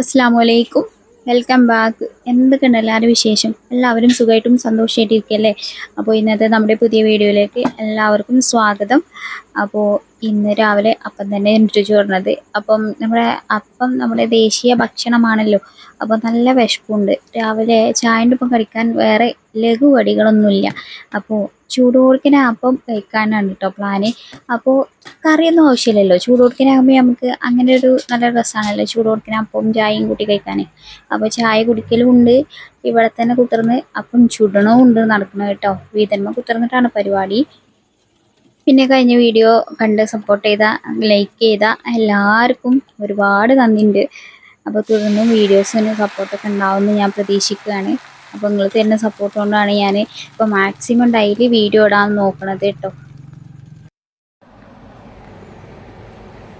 അസ്സാം വലൈക്കും welcome back. എന്തൊക്കെയുണ്ട് എല്ലാവരും വിശേഷം? എല്ലാവരും സുഖമായിട്ടും സന്തോഷമായിട്ടിരിക്കുകയല്ലേ? അപ്പോൾ ഇന്നത്തെ നമ്മുടെ പുതിയ വീഡിയോയിലേക്ക് എല്ലാവർക്കും സ്വാഗതം. അപ്പോൾ ഇന്ന് രാവിലെ അപ്പം തന്നെ രുചി പറഞ്ഞത് അപ്പം നമ്മുടെ അപ്പം നമ്മുടെ ദേശീയ ഭക്ഷണമാണല്ലോ. അപ്പോൾ നല്ല വിശപ്പുണ്ട്. രാവിലെ ചായന്റെ ഒപ്പം കഴിക്കാൻ വേറെ ലഘു കടികളൊന്നുമില്ല അപ്പോൾ ചൂടോടുക്കനെ അപ്പം കഴിക്കാനാണ് കേട്ടോ പ്ലാന് അപ്പോൾ കറിയൊന്നും ആവശ്യമില്ലല്ലോ. ചൂടോടുക്കനാകുമ്പോൾ നമുക്ക് അങ്ങനെ ഒരു നല്ല രസമാണല്ലോ ചൂടുകൊടുക്കിന് അപ്പം ചായയും കൂട്ടി കഴിക്കാൻ അപ്പോൾ ചായ കുടിക്കലും ഉണ്ട് ഇവിടെ തന്നെ കുത്തിർന്ന് അപ്പം ചുടണവും ഉണ്ട് നടക്കുന്നത് കേട്ടോ. വീതന്മ കുത്തിർന്നിട്ടാണ് പരിപാടി. പിന്നെ കഴിഞ്ഞ വീഡിയോ കണ്ട് സപ്പോർട്ട് ചെയ്ത ലൈക്ക് ചെയ്ത എല്ലാവർക്കും ഒരുപാട് നന്ദിയുണ്ട്. അപ്പോൾ തുടർന്നും വീഡിയോസിന് സപ്പോർട്ടൊക്കെ ഉണ്ടാവുമെന്ന് ഞാൻ പ്രതീക്ഷിക്കുകയാണ്. അപ്പോൾ നിങ്ങൾ തരുന്ന സപ്പോർട്ട് കൊണ്ടാണ് ഞാൻ ഇപ്പോൾ മാക്സിമം ഡെയിലി വീഡിയോ ഇടാൻ നോക്കണത് കേട്ടോ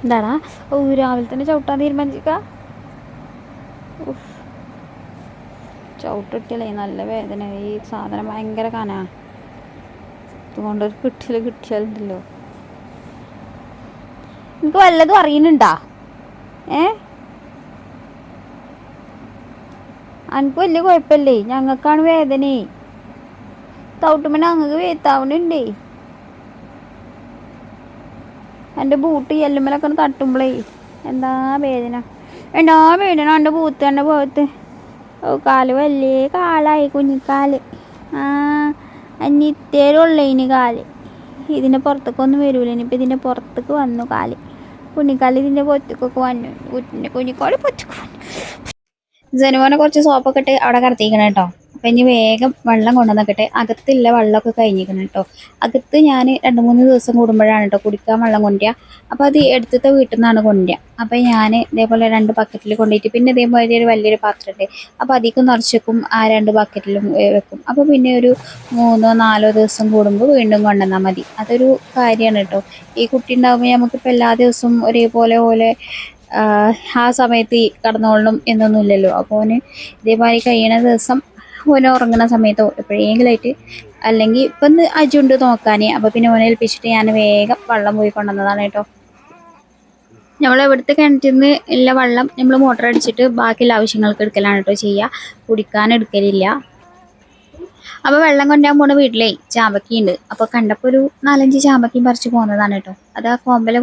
എന്താടാ? ഓ രാവിലെ തന്നെ ചവിട്ടാൻ തീരുമാനിച്ചിക്ക? ചവിട്ടിട്ടില്ലേ? നല്ല വേദന. ഈ സാധനം ഭയങ്കര കനാ. അതുകൊണ്ടൊരു കിട്ടിയാൽ കിട്ടിയാലുണ്ടല്ലോ. എനിക്ക് വല്ലതും അറിയുന്നുണ്ടാ? ഏ? അനക്ക് വലിയ കുഴപ്പമില്ലേ? ഞങ്ങൾക്കാണ് വേദനേ. തൗട്ടുമ്പോൾ ഞങ്ങൾക്ക് വേത്താവണുണ്ടേ എന്റെ ബൂട്ട് എല്ലുമ്മലൊക്കെ ഒന്ന് തട്ടുമ്പോളേ എന്താ വേദന? എന്താ വേദന എന്റെ ബൂത്ത് എന്റെ പോകത്ത്. ഓ കാൽ വലിയ കാലായി കുഞ്ഞിക്കാൽ. ആ അന്നിത്തേരുള്ളേ ഇനി കാൽ. ഇതിന്റെ പുറത്തേക്കൊന്നും വരൂല. ഇനിയിപ്പോൾ ഇതിന്റെ പുറത്തേക്ക് വന്നു കാൽ. കുഞ്ഞിക്കാൽ ഇതിന്റെ പൊറ്റക്കൊക്കെ വന്നു. കുഞ്ഞിക്കാൽ പൊത്തേക്ക് വന്നു. ജനുമോനെ കുറച്ച് സോപ്പൊക്കെ ഇട്ട് അവിടെ കടത്തിക്കണം കേട്ടോ. അപ്പം ഇനി വേഗം വെള്ളം കൊണ്ടുവന്നൊക്കെ അകത്തില്ല വെള്ളമൊക്കെ കഴിഞ്ഞിരിക്കണം കേട്ടോ. അകത്ത് ഞാൻ രണ്ട് മൂന്ന് ദിവസം കൂടുമ്പോഴാണ് കേട്ടോ കുടിക്കാൻ വെള്ളം കൊണ്ടുവരിക. അപ്പോൾ അത് എടുത്തത്തെ വീട്ടിൽ നിന്നാണ് കൊണ്ടുവരിക. അപ്പോൾ ഞാൻ ഇതേപോലെ രണ്ട് ബക്കറ്റിൽ കൊണ്ടുപോയിട്ട് പിന്നെ ഇതേപോലെ ഒരു വലിയൊരു പാത്രമുണ്ട് അപ്പോൾ അതിലേക്ക് നിറച്ചേക്കും ആ രണ്ട് ബക്കറ്റിലും വെക്കും. അപ്പോൾ പിന്നെ ഒരു മൂന്നോ നാലോ ദിവസം കൂടുമ്പോൾ വീണ്ടും കൊണ്ടുവന്നാൽ മതി. അതൊരു കാര്യമാണ് കേട്ടോ. ഈ കുട്ടി ഉണ്ടാകുമ്പോൾ നമുക്കിപ്പോൾ എല്ലാ ദിവസവും ഒരേപോലെ പോലെ ആ സമയത്ത് ഈ കടന്നോളണം എന്നൊന്നുമില്ലല്ലോ. അപ്പോൾ അവന് ഇതേമാതിരി കഴിയണ ദിവസം ഓന ഉറങ്ങുന്ന സമയത്തോ എപ്പോഴെങ്കിലായിട്ട് അല്ലെങ്കിൽ ഇപ്പം ഒന്ന് അജുണ്ട് നോക്കാൻ അപ്പോൾ പിന്നെ ഓനെ ഏൽപ്പിച്ചിട്ട് ഞാൻ വേഗം വെള്ളം പോയി കൊണ്ടുവന്നതാണ് കേട്ടോ. നമ്മൾ ഇവിടുത്തെ കിണറ്റിൽ നിന്ന് ഉള്ള വെള്ളം നമ്മൾ മോട്ടർ അടിച്ചിട്ട് ബാക്കിയുള്ള ആവശ്യങ്ങൾക്ക് എടുക്കലാണ് കേട്ടോ ചെയ്യുക. കുടിക്കാൻ എടുക്കലില്ല. അപ്പോൾ വെള്ളം കൊണ്ടാൻ പോണ വീട്ടിലേ ചാമ്പക്കയുണ്ട് അപ്പോൾ കണ്ടപ്പോൾ ഒരു നാലഞ്ച് ചാമ്പക്കയും പറിച്ചു പോകുന്നതാണ് കേട്ടോ. അത് ആ കോമ്പല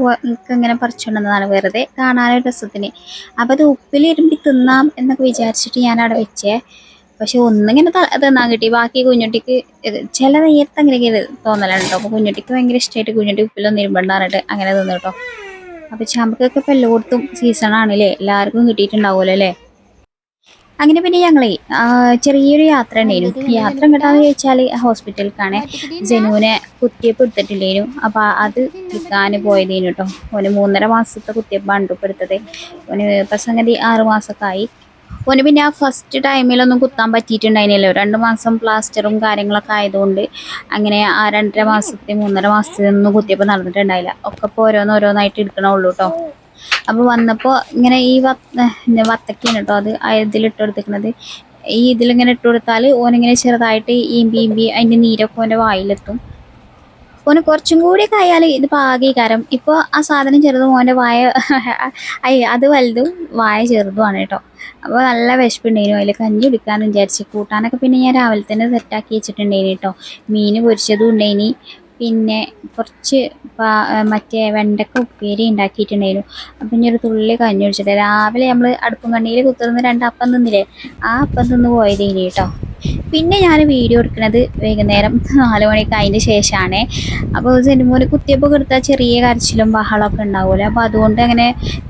ഇങ്ങനെ പറിച്ചുകൊണ്ടുവന്നതാണ് വെറുതെ കാണാനൊരു രസത്തിന്. അപ്പോൾ അത് ഉപ്പിലിരുമ്പി തിന്നാം എന്നൊക്കെ വിചാരിച്ചിട്ട് ഞാൻ അവിടെ വെച്ചേ. പക്ഷെ ഒന്നിങ്ങനെ തിന്നാൻ കിട്ടി. ബാക്കി കുഞ്ഞുട്ടിക്ക് ചില നേരത്തെ അങ്ങനെ തോന്നലാണ് കേട്ടോ. അപ്പോൾ കുഞ്ഞുട്ടിക്ക് ഭയങ്കര ഇഷ്ടമായിട്ട് കുഞ്ഞുട്ടി ഉപ്പിലൊന്നും ഇരുമ്പണ്ടാറിട്ട് അങ്ങനെ തിന്നു കേട്ടോ. അപ്പോൾ ചാമ്പക്കൊക്കെ ഇപ്പോൾ എല്ലായിടത്തും സീസണാണല്ലേ എല്ലാവർക്കും കിട്ടിയിട്ടുണ്ടാവുമല്ലോ അല്ലേ അങ്ങനെ പിന്നെ ഞങ്ങളെ ചെറിയൊരു യാത്ര ഉണ്ടായിരുന്നു. യാത്ര കിട്ടാന്ന് ചോദിച്ചാൽ ഹോസ്പിറ്റലിലേക്കാണ് ജനുവിനെ കുത്തിയപ്പ് എടുത്തിട്ടില്ലേനു അപ്പൊ അത് എടുക്കാൻ പോയതേനു കേട്ടോ ഓന് മൂന്നര മാസത്തെ കുത്തിയപ്പാണ് ഇപ്പൊ എടുത്തത് ഓന് പ്രസംഗതി സംഗതി ആറ് മാസമൊക്കെ ആയി ഓന് പിന്നെ ആ ഫസ്റ്റ് ടൈമിലൊന്നും കുത്താൻ പറ്റിയിട്ടുണ്ടായിരുന്നില്ല രണ്ട് മാസം പ്ലാസ്റ്ററും കാര്യങ്ങളൊക്കെ ആയതുകൊണ്ട് അങ്ങനെ ആ രണ്ടര മാസത്തെ മൂന്നര മാസത്തെ ഒന്നും കുത്തിയപ്പ് നടന്നിട്ടുണ്ടായില്ല. ഒക്കെ ഇപ്പോൾ ഓരോന്നോരോന്നായിട്ട് എടുക്കണുള്ളൂ കേട്ടോ അപ്പോൾ വന്നപ്പോൾ ഇങ്ങനെ ഈ വത്ത വത്തക്കാണ് കേട്ടോ അത് ഇതിലിട്ട് കൊടുത്തിരിക്കുന്നത് ഈ ഇതിലിങ്ങനെ ഇട്ട് കൊടുത്താൽ ഓനിങ്ങനെ ചെറുതായിട്ട് ഈമ്പി ഈമ്പി അതിന്റെ നീരൊക്കെ ഓന്റെ വായിലെത്തും. ഓന് കുറച്ചും കൂടിയൊക്കെ ആയാൽ ഇത് പാകീകാരം ഇപ്പോൾ ആ സാധനം ചെറുതും ഓന്റെ വായ അയ്യ അത് വലുതും വായ ചെറുതുമാണ് കേട്ടോ അപ്പോൾ നല്ല വിശപ്പുണ്ടായിരുന്നു അതിൽ കഞ്ഞി കുടിക്കാമെന്ന് വിചാരിച്ച് കൂട്ടാനൊക്കെ പിന്നെ ഞാൻ രാവിലെ തന്നെ സെറ്റാക്കി വെച്ചിട്ടുണ്ടായിരുന്നു കേട്ടോ മീൻ പൊരിച്ചതും ഉണ്ടായിനി. പിന്നെ കുറച്ച് മറ്റേ വെണ്ടക്ക ഉപ്പേരി ഉണ്ടാക്കിയിട്ടുണ്ടായിരുന്നു അപ്പം ഇനി ഒരു തുള്ളി കഞ്ഞി കുടിച്ചിട്ട് രാവിലെ നമ്മൾ അടുപ്പും കണ്ണിയിൽ കുത്തുന്ന രണ്ട് അപ്പം തിന്നില്ലേ? ആ അപ്പം തിന്ന് പോയതേനി കേട്ടോ. പിന്നെ ഞാൻ വീഡിയോ എടുക്കുന്നത് വൈകുന്നേരം നാല് മണിയൊക്കെ അതിന്റെ ശേഷമാണ് അപ്പോൾ സിനിമയിൽ കുത്തിയപ്പോൾ എടുത്താൽ ചെറിയ കരച്ചിലും ബഹളമൊക്കെ ഉണ്ടാവില്ല അപ്പോൾ അതുകൊണ്ട് അങ്ങനെ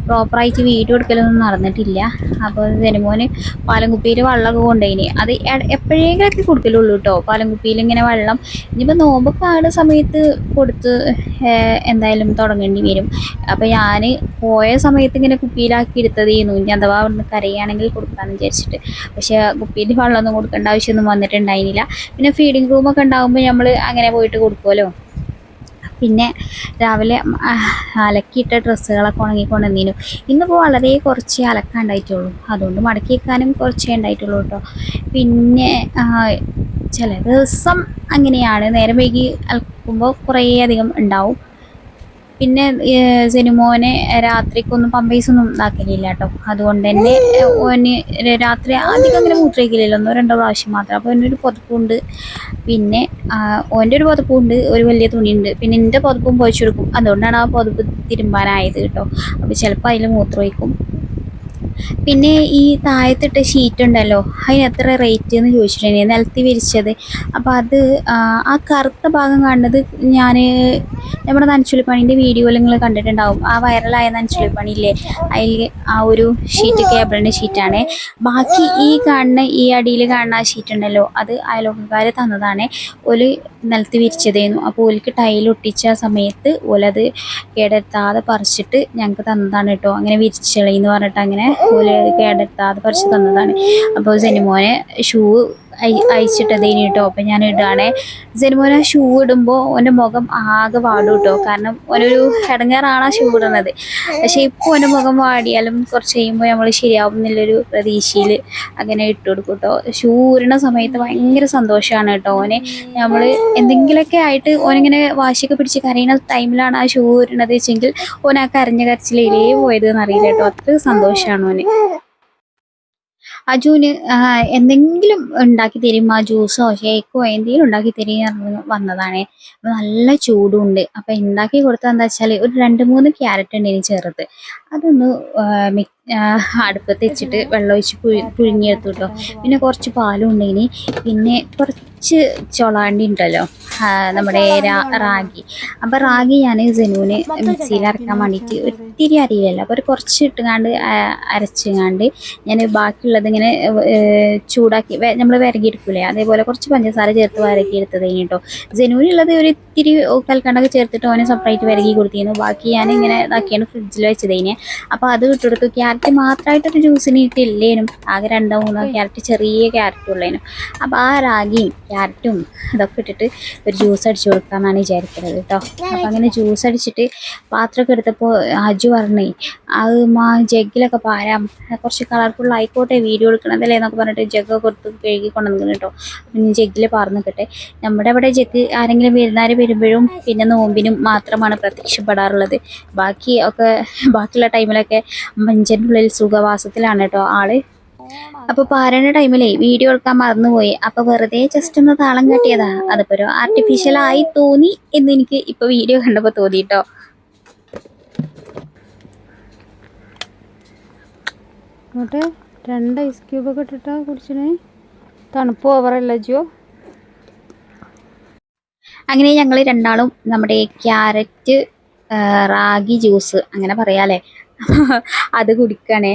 പ്രോപ്പറായിട്ട് വീഡിയോ എടുക്കലൊന്നും നടന്നിട്ടില്ല. അപ്പോൾ സിനിമോന് പാലംകുപ്പിയിൽ വെള്ളമൊക്കെ കൊണ്ടുപോയിനി. അത് എപ്പോഴേക്കൊക്കെ കൊടുക്കലുള്ളൂ കേട്ടോ. പാലംകുപ്പിയിൽ ഇങ്ങനെ വെള്ളം ഇനിയിപ്പോൾ നോമ്പൊക്കെ ആടുന്ന സമയത്ത് കൊടുത്ത് എന്തായാലും തുടങ്ങേണ്ടി വരും. അപ്പോൾ ഞാൻ പോയ സമയത്ത് ഇങ്ങനെ കുപ്പിയിലാക്കി എടുത്തത് ചെയ്യുന്നു ഇനി അഥവാ അവിടുന്ന് കരയുകയാണെങ്കിൽ കൊടുക്കാമെന്ന് വിചാരിച്ചിട്ട്. പക്ഷേ കുപ്പിയിൽ വെള്ളമൊന്നും കൊടുക്കേണ്ട ആവശ്യമൊന്നും വന്നിട്ടുണ്ടായിരുന്നില്ല. പിന്നെ ഫീഡിങ് റൂമൊക്കെ ഉണ്ടാകുമ്പോൾ നമ്മൾ അങ്ങനെ പോയിട്ട് കൊടുക്കുമല്ലോ പിന്നെ രാവിലെ അലക്കിയിട്ട ഡ്രസ്സുകളൊക്കെ ഉണങ്ങിക്കൊണ്ട് ഉണങ്ങിക്കൊണ്ടുവന്നീനു ഇന്നിപ്പോൾ വളരെ കുറച്ച് അലക്കാൻ ഉണ്ടായിട്ടുള്ളൂ. അതുകൊണ്ട് മടക്കി വെക്കാനും കുറച്ചേ ഉണ്ടായിട്ടുള്ളൂ കേട്ടോ പിന്നെ ചില ദിവസം അങ്ങനെയാണ്. നേരം വൈകി അലക്കുമ്പോൾ കുറേ അധികം ഉണ്ടാവും. പിന്നെ സിനിമോനെ രാത്രിക്കൊന്നും പമ്പേഴ്സൊന്നും ഇതാക്കലില്ല കേട്ടോ അതുകൊണ്ട് തന്നെ ഓന് രാത്രി അധികം അങ്ങനെ മൂത്രയ്ക്കില്ലല്ലോ ഒന്നോ രണ്ടോ പ്രാവശ്യം മാത്രം. അപ്പോൾ എന്റെ ഒരു പുതപ്പുണ്ട്. പിന്നെ ഓന്റെ ഒരു പുതപ്പുണ്ട്. ഒരു വലിയ തുണിയുണ്ട്. പിന്നെ എന്റെ പുതപ്പും പൊഴിച്ചു കൊടുക്കും. അതുകൊണ്ടാണ് ആ പുതപ്പ് തിരുമ്പാനായത് കേട്ടോ അപ്പോൾ ചിലപ്പോൾ അതിൽ മൂത്രമൊഴിക്കും. പിന്നെ ഈ താഴത്തിട്ട ഷീറ്റ് ഉണ്ടല്ലോ അതിന് എത്ര റേറ്റ് എന്ന് ചോദിച്ചിട്ടുണ്ടെങ്കിൽ നിലത്തി വിരിച്ചത്. അപ്പോൾ അത് ആ, കറുത്ത ഭാഗം കാണുന്നത് ഞാൻ നമ്മുടെ നനച്ചുള്ളിപ്പണീന്റെ വീഡിയോയിൽ നിങ്ങൾ കണ്ടിട്ടുണ്ടാവും. ആ വൈറലായ നനച്ചുള്ളിപ്പണിയില്ലേ അതിൽ ആ ഒരു ഷീറ്റ് കേബിളിന്റെ ഷീറ്റാണ് ബാക്കി ഈ കാണുന്ന ഈ അടിയിൽ കാണുന്ന ആ ഷീറ്റ് ഉണ്ടല്ലോ അത് അയലോക്കക്കാർ തന്നതാണ്. ഓൽ നിലത്ത് വിരിച്ചതായിരുന്നു അപ്പോൾ ഓലിക്ക് ടൈൽ ഒട്ടിച്ച സമയത്ത് ഓലത് കേടെത്താതെ പറിച്ചിട്ട് ഞങ്ങൾക്ക് തന്നതാണ് കേട്ടോ അങ്ങനെ വിരിച്ചളയെന്ന് പറഞ്ഞിട്ട് അങ്ങനെ ഓൽ കേടെത്താതെ പറിച്ച് തന്നതാണ്. അപ്പോൾ സെനിമോനെ ഷൂ അയച്ചിട്ടതേനി കേട്ടോ അപ്പം ഞാൻ ഇടുകയാണേ സെനിമോനെ ഷൂ ഇടുമ്പോൾ ഓന്റെ മുഖം ആകെ വാടും കേട്ടോ കാരണം ഓനൊരു ഇടങ്ങേറാണ് ആ ഷൂ ഇടുന്നത്. പക്ഷേ ഇപ്പോൾ ഓന്റെ മുഖം വാടിയാലും കുറച്ച് കഴിയുമ്പോൾ നമ്മൾ ശരിയാവും എന്നുള്ളൊരു പ്രതീക്ഷയിൽ അങ്ങനെ ഇട്ട് കൊടുക്കും കേട്ടോ ഷൂ ഊരണ സമയത്ത് ഭയങ്കര സന്തോഷമാണ് കേട്ടോ ഓനെ. നമ്മൾ എന്തെങ്കിലുമൊക്കെ ആയിട്ട് ഓനിങ്ങനെ വാശിയൊക്കെ പിടിച്ച് കരയുന്ന ടൈമിലാണ് ആ ഷൂ ഊരണത് വെച്ചെങ്കിൽ ആ കരഞ്ഞ കരച്ചിലേ പോയത് എന്നറിയില്ല കേട്ടോ അത്ര സന്തോഷമാണ് ഓന്. അജുവിന് എന്തെങ്കിലും ഉണ്ടാക്കി തരും ആ ജ്യൂസോ ഷേക്കോ എന്തെങ്കിലും ഉണ്ടാക്കി തരും വന്നതാണേ. അപ്പൊ നല്ല ചൂടുണ്ട്. അപ്പൊ ഉണ്ടാക്കി കൊടുത്തത് എന്താ വെച്ചാൽ ഒരു രണ്ട് മൂന്ന് ക്യാരറ്റ് ഉണ്ട് ഇനി ചെറുത്. അതൊന്ന് അടുപ്പത്ത് വെച്ചിട്ട് വെള്ളം ഒഴിച്ച് പുഴി പുഴുങ്ങിയെടുത്തു കേട്ടോ. പിന്നെ കുറച്ച് പാലും ഉണ്ടെങ്കിൽ പിന്നെ കുറച്ച് ചൊളാണ്ടി ഉണ്ടല്ലോ. നമ്മുടെ റാഗി. അപ്പോൾ റാഗി ഞാൻ ജനുവിന് മിക്സിയിൽ അരക്കാൻ വേണ്ടിയിട്ട് ഒത്തിരി അറിയില്ലല്ലോ അപ്പോൾ ഒരു കുറച്ച് ഇട്ടുകാണ്ട് അരച്ചുകാണ്ട് ഞാൻ ബാക്കിയുള്ളത് ഇങ്ങനെ ചൂടാക്കി നമ്മൾ വിരകിയെടുക്കൂലേ? അതേപോലെ കുറച്ച് പഞ്ചസാര ചേർത്ത് വിരകിയെടുത്തത് കഴിഞ്ഞിട്ടോ. ജനുവിനുള്ളത് ഒരു ഇത്തിരി കൽക്കണ്ടൊക്കെ ചേർത്തിട്ട് ഓനെ സെപ്പറേറ്റ് വിരകി കൊടുത്തിരുന്നു. ബാക്കി ഞാൻ ഇങ്ങനെ ഇതാക്കിയാണ് ഫ്രിഡ്ജിൽ വെച്ചത് കഴിഞ്ഞ് അപ്പോൾ അത് ഇട്ടെടുത്തു ക്യാരറ്റ് മാത്രമായിട്ടൊരു ജ്യൂസിന് ഇട്ടില്ലേനും. ആകെ രണ്ടോ മൂന്നോ ക്യാരറ്റ് ചെറിയ ക്യാരറ്റ് ഉള്ളതിനും അപ്പോൾ ആ റാഗിയും ക്യാരറ്റും ഇതൊക്കെ ഇട്ടിട്ട് ഒരു ജ്യൂസ് അടിച്ചു കൊടുക്കാമെന്നാണ് വിചാരിക്കുന്നത് കേട്ടോ. അപ്പം അങ്ങനെ ജ്യൂസ് അടിച്ചിട്ട് പാത്രമൊക്കെ എടുത്തപ്പോൾ അജു പറഞ്ഞേ അത് മാ ജഗ്ഗിലൊക്കെ പാരാം. കുറച്ച് കളർഫുൾ ആയിക്കോട്ടെ വീഡിയോ എടുക്കണതല്ലേ എന്നൊക്കെ പറഞ്ഞിട്ട് ജഗ്ഗൊക്കെ കൊടുത്ത് കഴുകി കൊണ്ടുവന്നു കേട്ടോ. പിന്നെ ജഗ്ഗിൽ പാർന്നിക്കട്ടെ. നമ്മുടെ അവിടെ ജഗ് ആരെങ്കിലും വിരുന്നാർ വരുമ്പോഴും പിന്നെ നോമ്പിനും മാത്രമാണ് പ്രത്യക്ഷപ്പെടാറുള്ളത്. ബാക്കി ഒക്കെ ബാക്കിയുള്ള ടൈമിലൊക്കെ മഞ്ചന്റെ ഉള്ളിൽ സുഖവാസത്തിലാണ് കേട്ടോ ആൾ. അപ്പൊ പാരണ ടൈമിലേ വീഡിയോ എടുക്കാൻ മറന്നുപോയി. അപ്പൊ വെറുതെ ജസ്റ്റ് ഒന്ന് താളം കെട്ടിയതാ അതിപ്പോ ഒരു ആർട്ടിഫിഷ്യൽ ആയി തോന്നി എന്ന് എനിക്ക് ഇപ്പൊ വീഡിയോ കണ്ടപ്പോ തോന്നിട്ടോ. എന്നിട്ട് രണ്ട് ഐസ് ക്യൂബ് ഒക്കെ ഇട്ടിട്ടാ കുടിച്ചിന് തണുപ്പ് ഓവറല്ല ജിയോ? അങ്ങനെ ഞങ്ങൾ രണ്ടാളും നമ്മുടെ ക്യാരറ്റ് റാഗി ജ്യൂസ് അങ്ങനെ പറയാലേ അത് കുടിക്കണേ.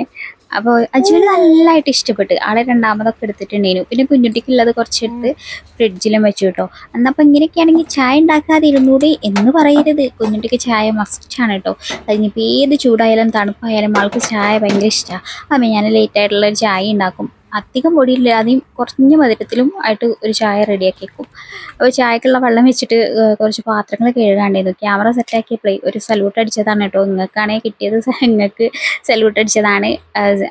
അപ്പോൾ അജുവിന് നല്ലതായിട്ട് ഇഷ്ടപ്പെട്ട്. ആളെ രണ്ടാമതൊക്കെ എടുത്തിട്ടുണ്ടായിരുന്നു പിന്നെ കുഞ്ഞുട്ടിക്കുള്ളത് കുറച്ചെടുത്ത് ഫ്രിഡ്ജിലും വെച്ചു കേട്ടോ. എന്നപ്പോൾ ഇങ്ങനെയൊക്കെയാണെങ്കിൽ ചായ ഉണ്ടാക്കാതെ ഇരുന്നൂടെ എന്ന് പറയരുത്. കുഞ്ഞുട്ടിക്ക് ചായ മസ്റ്റാണ് കേട്ടോ. അതിനിപ്പോൾ ഏത് ചൂടായാലും തണുപ്പായാലും ആൾക്ക് ചായ ഭയങ്കര ഇഷ്ടമാണ് അപ്പം ഞാൻ ലേറ്റ് ആയിട്ടുള്ള ഒരു ചായ ഉണ്ടാക്കും. അധികം പൊടിയില്ലാതെയും കുറഞ്ഞ മധുരത്തിലും ആയിട്ട് ഒരു ചായ റെഡിയാക്കി വെക്കും അപ്പോൾ ചായക്കുള്ള വെള്ളം വെച്ചിട്ട് കുറച്ച് പാത്രങ്ങൾ കഴുകാണ്ടായിരുന്നു ക്യാമറ സെറ്റാക്കിയപ്പോഴേ ഒരു സല്യൂട്ട് അടിച്ചതാണ് കേട്ടോ. നിങ്ങൾക്കാണെങ്കിൽ കിട്ടിയത് നിങ്ങൾക്ക് സല്യൂട്ട് അടിച്ചതാണ്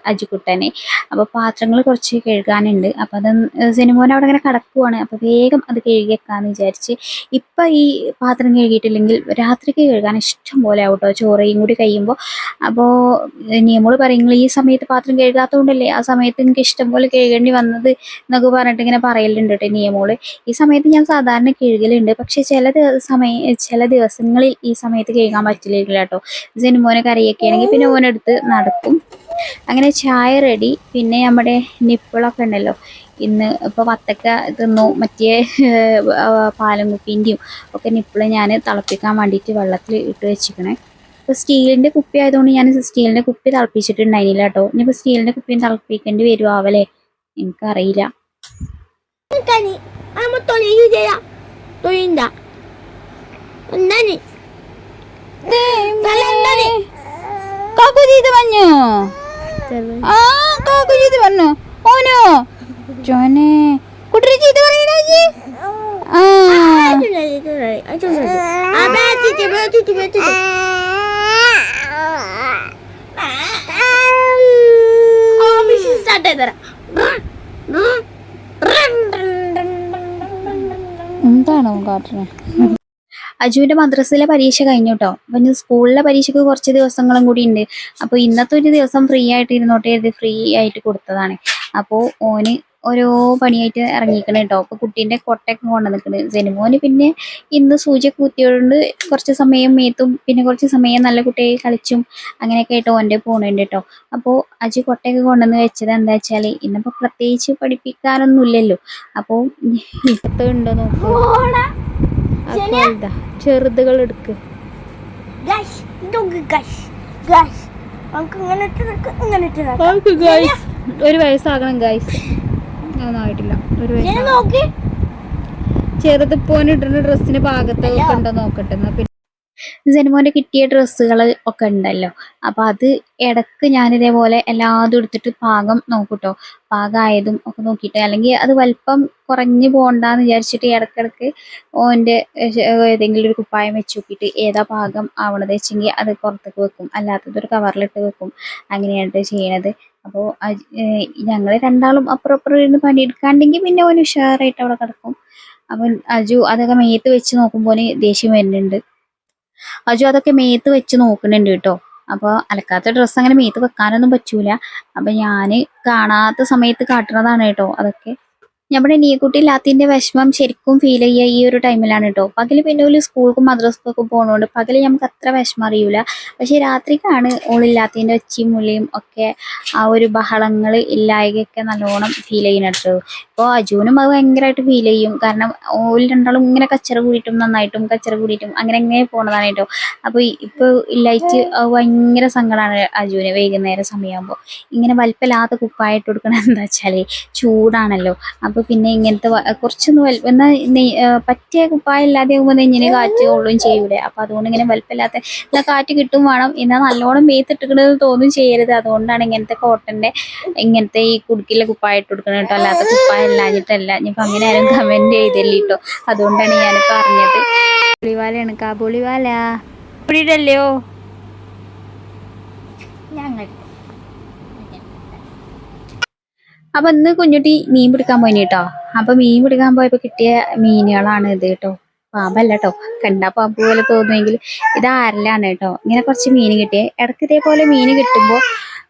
അജിക്കുട്ടനെ. അപ്പോൾ പാത്രങ്ങൾ കുറച്ച് കഴുകാനുണ്ട്. അപ്പോൾ അത് സിനിമോൻ അവിടെ ഇങ്ങനെ കിടക്കുവാണ്. അപ്പോൾ വേഗം അത് കഴുകി വെക്കാമെന്ന് വിചാരിച്ച് ഇപ്പം ഈ പാത്രം കഴുകിയിട്ടില്ലെങ്കിൽ രാത്രിക്ക് കഴുകാൻ ഇഷ്ടം പോലെ ആവും കേട്ടോ. ചോറയും കൂടി കഴിയുമ്പോൾ. അപ്പോൾ നിയമോൾ പറയും "നിങ്ങൾ ഈ സമയത്ത് പാത്രം കഴുകാത്തതുകൊണ്ടല്ലേ ആ സമയത്ത് എനിക്ക് ഇഷ്ടം പോലെ കഴുകേണ്ടി വന്നത് എന്നൊക്കെ പറഞ്ഞിട്ട് ഇങ്ങനെ പറയലുണ്ട് കേട്ടോ നിയമോൾ. ഈ സമയത്ത് ഞാൻ സാധാരണ കഴുകലുണ്ട്. പക്ഷെ ചില സമയ ചില ദിവസങ്ങളിൽ ഈ സമയത്ത് കഴുകാൻ പറ്റില്ല കേട്ടോ. സിനിമോനെ കറിയൊക്കെ ആണെങ്കിൽ പിന്നെ ഓനെടുത്ത് നടക്കും. അങ്ങനെ ചായ റെഡി പിന്നെ നമ്മുടെ നിപ്പിളൊക്കെ ഉണ്ടല്ലോ. ഇന്ന് ഇപ്പോൾ വത്തക്ക തിന്നു. മറ്റേ പാലം കുപ്പീന്റെയും ഒക്കെ നിപ്പിൾ ഞാൻ തിളപ്പിക്കാൻ വേണ്ടിയിട്ട് വെള്ളത്തിൽ ഇട്ട് വെച്ചിക്കണേ ഇപ്പോൾ സ്റ്റീലിന്റെ കുപ്പി ആയതുകൊണ്ട് ഞാൻ സ്റ്റീലിന്റെ കുപ്പി തിളപ്പിച്ചിട്ടുണ്ടായിരുന്നില്ല കേട്ടോ. ഇനിയിപ്പോൾ സ്റ്റീലിന്റെ കുപ്പിയും തിളപ്പിക്കേണ്ടി വരുവാവല്ലേ? എനിക്കറിയില്ല. 何あもっと右手だと言うんだ何 kalian tadi kok aku di depannya ah kok aku di depannya oh no Johnny kudri di depannya lagi ah itu lagi itu lagi itu lagi apa itu coba itu coba itu oh misi sadar എന്താണോ കാട്ടണേ അജുവിന്റെ മദ്രസയിലെ പരീക്ഷ കഴിഞ്ഞു കേട്ടോ അപ്പം ഇനി സ്കൂളിലെ പരീക്ഷയ്ക്ക് കുറച്ച് ദിവസങ്ങളും കൂടി ഉണ്ട്. അപ്പോൾ ഇന്നത്തെ ഒരു ദിവസം ഫ്രീ ആയിട്ട് ഇരുന്നോട്ടെ ഫ്രീ ആയിട്ട് കൊടുത്തതാണ്. അപ്പോൾ ഓന് ഓരോ പണിയായിട്ട് ഇറങ്ങിക്കണ കേട്ടോ അപ്പോൾ കുട്ടീന്റെ കൊട്ടയൊക്കെ കൊണ്ടു നിൽക്കുന്നത് ജനുമോന് പിന്നെ ഇന്ന് സൂചിയൊക്കെ കുത്തിയോണ്ട് കുറച്ച് സമയം മേത്തും പിന്നെ കുറച്ച് സമയം നല്ല കുട്ടിയെ കളിച്ചും അങ്ങനെയൊക്കെ ആയിട്ട് ഓന്റെ പോണുണ്ട് കേട്ടോ അപ്പോൾ അജി കൊട്ടയൊക്കെ കൊണ്ടുവന്ന് വെച്ചത് എന്താ വെച്ചാൽ ഇന്നിപ്പോൾ പ്രത്യേകിച്ച് പഠിപ്പിക്കാനൊന്നും ഇല്ലല്ലോ അപ്പോൾ ഇപ്പത്തെ ഉണ്ടോ നോക്കൂ. ചെറുതുകൾ എടുക്ക്. ഗൈസ് ഇതൊക്കെ ഗൈസ് ഗൈസ് നമുക്ക് ഇങ്ങനെ ഇട്ട് നിൽക്കാം ഇങ്ങനെ ഇട്ട് നിൽക്കാം അവൾക്ക് ഗൈസ് ഒരു വയസ്സാകണം ഗൈസ് ഒന്നും ആയിട്ടില്ല ഒരു ചെറുത് ഇടുന്ന ഡ്രസ്സിന് പാകത്തൊക്കെ ഉണ്ടോ നോക്കട്ടെ. എന്നാ പിന്നെ ജനുമോന്റെ കിട്ടിയ ഡ്രസ്സുകൾ ഒക്കെ ഉണ്ടല്ലോ. അപ്പോൾ അത് ഇടയ്ക്ക് ഞാൻ ഇതേപോലെ എല്ലാതും എടുത്തിട്ട് പാകം നോക്കൂട്ടോ. പാകമായതും ഒക്കെ നോക്കിയിട്ട്. അല്ലെങ്കിൽ അത് വലിപ്പം കുറഞ്ഞു പോകണ്ടെന്ന് വിചാരിച്ചിട്ട് ഇടക്കിടക്ക് ഓന്റെ ഏതെങ്കിലും ഒരു കുപ്പായം വെച്ച് നോക്കിയിട്ട് ഏതാ പാകം ആവണത് വെച്ചെങ്കിൽ അത് പുറത്തേക്ക് വെക്കും. അല്ലാത്തത് ഒരു കവറിലിട്ട് വെക്കും. അങ്ങനെയാണ് ചെയ്യണത്. അപ്പോൾ ഞങ്ങൾ രണ്ടാളും അപ്പുറം അപ്പുറം ഇരുന്ന് പണിയെടുക്കാണ്ടെങ്കിൽ പിന്നെ അവന് ഉഷാറായിട്ട് അവിടെ കിടക്കും. അവൻ അജു അതൊക്കെ മേത്ത് വെച്ച് നോക്കുമ്പോൾ ദേഷ്യം വരുന്നുണ്ട്. അജു അതൊക്കെ മേത്ത് വെച്ച് നോക്കുന്നുണ്ട് കേട്ടോ. അപ്പോൾ അലക്കാത്ത ഡ്രസ്സ് അങ്ങനെ മേത്ത് വെക്കാനൊന്നും പറ്റൂല. അപ്പം ഞാൻ കാണാത്ത സമയത്ത് കാട്ടുന്നതാണ് കേട്ടോ അതൊക്കെ. നമ്മുടെ ലാത്തിന്റെ വിഷമം ശരിക്കും ഫീൽ ചെയ്യുക ഈ ഒരു ടൈമിലാണ് കേട്ടോ പകൽ പിന്നെ ഒരു സ്കൂൾക്കും മദ്രസക്കൊക്കെ പോകണോണ്ട് പകൽ നമുക്ക് അത്ര വിഷമം അറിയൂല. പക്ഷെ രാത്രിക്കാണ് ഓളില്ലാത്തതിന്റെ ഒച്ചയും മുലയും ഒക്കെ ആ ഒരു ബഹളങ്ങൾ ഇല്ലായകൊക്കെ നല്ലോണം ഫീൽ ചെയ്യുന്നത് കേട്ടോ ഇപ്പോൾ അജുവിനും അത് ഭയങ്കരമായിട്ട് ഫീൽ ചെയ്യും. കാരണം ഓൽ രണ്ടാളും ഇങ്ങനെ കച്ചറ കൂടിയിട്ടും നന്നായിട്ടും കച്ചറ കൂടിയിട്ടും അങ്ങനെ അങ്ങനെ പോണതാണ് കേട്ടോ അപ്പോൾ ഇപ്പോൾ ഇല്ലായിട്ട് ഭയങ്കര സങ്കടമാണ് അജുവിന് വൈകുന്നേരം സമയമാകുമ്പോൾ ഇങ്ങനെ വലിപ്പമില്ലാത്ത കുപ്പായിട്ട് കൊടുക്കണത് എന്താ വെച്ചാൽ ചൂടാണല്ലോ. അപ്പോൾ പിന്നെ ഇങ്ങനത്തെ കുറച്ചൊന്നും വൽ എന്നാൽ നെ- പറ്റിയ കുപ്പായം ഇല്ലാതെ ആകുമ്പോൾ നെഞ്ഞിന് കാറ്റ് കൊള്ളുകയും ചെയ്യൂലേ. അപ്പോൾ അതുകൊണ്ട് ഇങ്ങനെ വലുപ്പമില്ലാത്ത എന്നാൽ കാറ്റ് കിട്ടും വേണം. എന്നാൽ നല്ലോണം മേത്തിട്ടിക്കണത് തോന്നും ചെയ്യരുത്. അതുകൊണ്ടാണ് ഇങ്ങനത്തെ കോട്ടന്റെ ഇങ്ങനത്തെ ഈ കുടുക്കിലെ കുപ്പായ ഇട്ട് കൊടുക്കണം കേട്ടോ. അല്ലാത്ത കുപ്പായ ഇല്ലാഞ്ഞിട്ടല്ല. ഇനിയിപ്പോൾ അങ്ങനെ ആരും കമന്റ് ചെയ്തല്ലേ കേട്ടോ. അതുകൊണ്ടാണ് ഞാൻ അറിഞ്ഞത് പുളിവാലയാണ് കാബൂളിവാല ഞങ്ങൾ അപ്പൊ ഇന്ന് കുഞ്ഞുട്ടി മീൻ പിടിക്കാൻ പോയിന് കേട്ടോ അപ്പൊ മീൻ പിടിക്കാൻ പോയപ്പോ കിട്ടിയ മീനുകളാണ് ഇത് കേട്ടോ. പാമ്പല്ല കേട്ടോ. കണ്ട പാമ്പ് പോലെ തോന്നുമെങ്കിൽ ഇത് കേട്ടോ. ഇങ്ങനെ കുറച്ച് മീൻ കിട്ടിയേ. ഇടയ്ക്ക് ഇതേപോലെ മീൻ കിട്ടുമ്പോ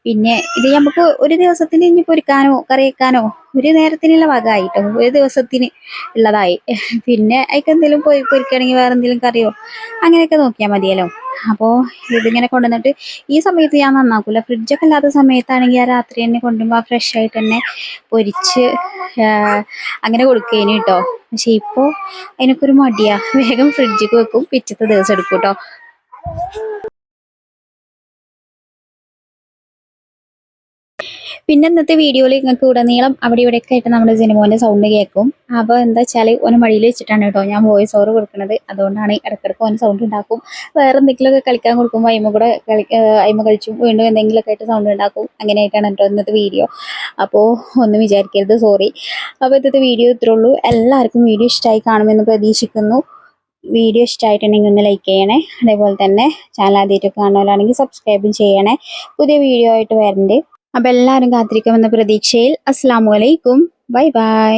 പിന്നെ ഇത് നമുക്ക് ഒരു ദിവസത്തിന് ഇനി പൊരിക്കാനോ കറി വെക്കാനോ ഒരു നേരത്തിനുള്ള വകയായി ഒരു ദിവസത്തിന് ഉള്ളതായി. പിന്നെ അതിക്ക് എന്തെങ്കിലും പോയി പൊരിക്കുകയാണെങ്കിൽ വേറെ എന്തെങ്കിലും കറിയോ അങ്ങനെയൊക്കെ നോക്കിയാൽ മതിയല്ലോ. അപ്പോൾ ഇതിങ്ങനെ കൊണ്ടുവന്നിട്ട് ഈ സമയത്ത് ഞാൻ നന്നാക്കൂല. ഫ്രിഡ്ജൊക്കെ ഇല്ലാത്ത സമയത്താണെങ്കിൽ ആ രാത്രി തന്നെ കൊണ്ടുപോകാൻ ഫ്രഷ് ആയിട്ട് തന്നെ പൊരിച്ച് അങ്ങനെ കൊടുക്കേന് കേട്ടോ പക്ഷെ ഇപ്പോൾ അതിനൊക്കെ ഒരു മടിയാ. വേഗം ഫ്രിഡ്ജിക്ക് വെക്കും പിറ്റത്തെ ദിവസം എടുക്കും കേട്ടോ പിന്നെ ഇന്നത്തെ വീഡിയോയിൽ നിങ്ങൾക്ക് ഉടനീളം അവിടെ ഇവിടെയൊക്കെ ആയിട്ട് നമ്മുടെ സിനിമോന്റെ സൗണ്ട് കേൾക്കും. അപ്പോൾ എന്താ വെച്ചാൽ ഓന് മടിയിൽ വെച്ചിട്ടാണ് കേട്ടോ ഞാൻ വോയിസ് ഓവർ കൊടുക്കുന്നത്. അതുകൊണ്ടാണ് ഇടയ്ക്കിടയ്ക്ക് ഓന് സൗണ്ട് ഉണ്ടാക്കും. വേറെ എന്തെങ്കിലുമൊക്കെ കളിക്കാൻ കൊടുക്കുമ്പോൾ അയിമ കൂടെ കളി അയിമ കളിച്ചും വീണ്ടും എന്തെങ്കിലുമൊക്കെ ആയിട്ട് സൗണ്ട് ഉണ്ടാക്കും. അങ്ങനെയായിട്ടാണ് കേട്ടോ ഇന്നത്തെ വീഡിയോ അപ്പോൾ ഒന്നും വിചാരിക്കരുത് സോറി അപ്പോൾ ഇന്നത്തെ വീഡിയോ ഇത്രേ ഉള്ളൂ. എല്ലാവർക്കും വീഡിയോ ഇഷ്ടമായി കാണുമെന്ന് പ്രതീക്ഷിക്കുന്നു. വീഡിയോ ഇഷ്ടമായിട്ടുണ്ടെങ്കിൽ ഒന്ന് ലൈക്ക് ചെയ്യണേ. അതേപോലെ തന്നെ ചാനൽ ആദ്യമായിട്ട് കാണുന്നവരാണെങ്കിൽ സബ്സ്ക്രൈബും ചെയ്യണേ. പുതിയ വീഡിയോ ആയിട്ട് വരണ്ട്. അപ്പോൾ എല്ലാവരും കാത്തിരിക്കുമെന്ന പ്രതീക്ഷയിൽ അസ്സാം വലൈക്കും ബൈ ബൈ.